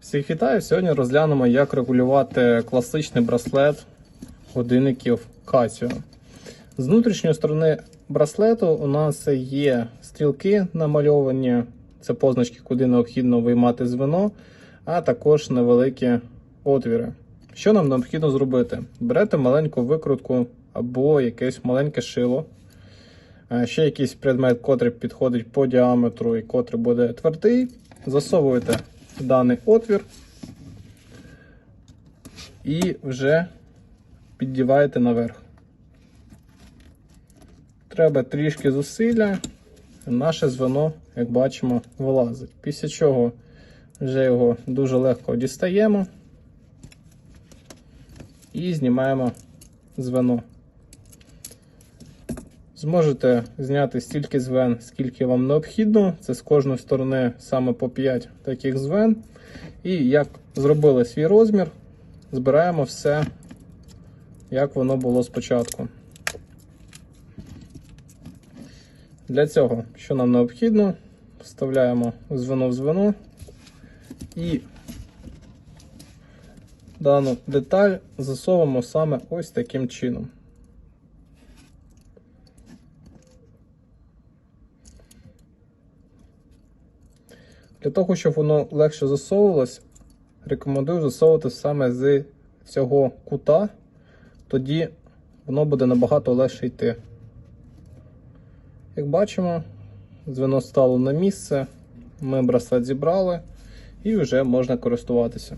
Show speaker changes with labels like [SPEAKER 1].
[SPEAKER 1] Всіх вітаю! Сьогодні розглянемо, як регулювати класичний браслет годинників Casio. З внутрішньої сторони браслету у нас є стрілки намальовані, це позначки, куди необхідно виймати звено, а також невеликі отвіри. Що нам необхідно зробити? Берете маленьку викрутку або якесь маленьке шило. Е, Ще якийсь предмет, котрий підходить по діаметру і котрий буде твердий. Засовуєте даний отвір і вже піддіваєте наверх. Треба трішки зусилля, наше звено, як бачимо, вилазить. Після чого вже його дуже легко дістаємо і знімаємо звено. Зможете зняти стільки звен, скільки вам необхідно. Це з кожної сторони саме по 5 таких звен. І як зробили свій розмір, збираємо все, як воно було спочатку. Для цього, що нам необхідно, вставляємо звено в звено і дану деталь засовуємо саме ось таким чином. Для того, щоб воно легше засовувалось, рекомендую засовувати саме з цього кута, тоді воно буде набагато легше йти. Як бачимо, звено стало на місце, ми браслет зібрали і вже можна користуватися.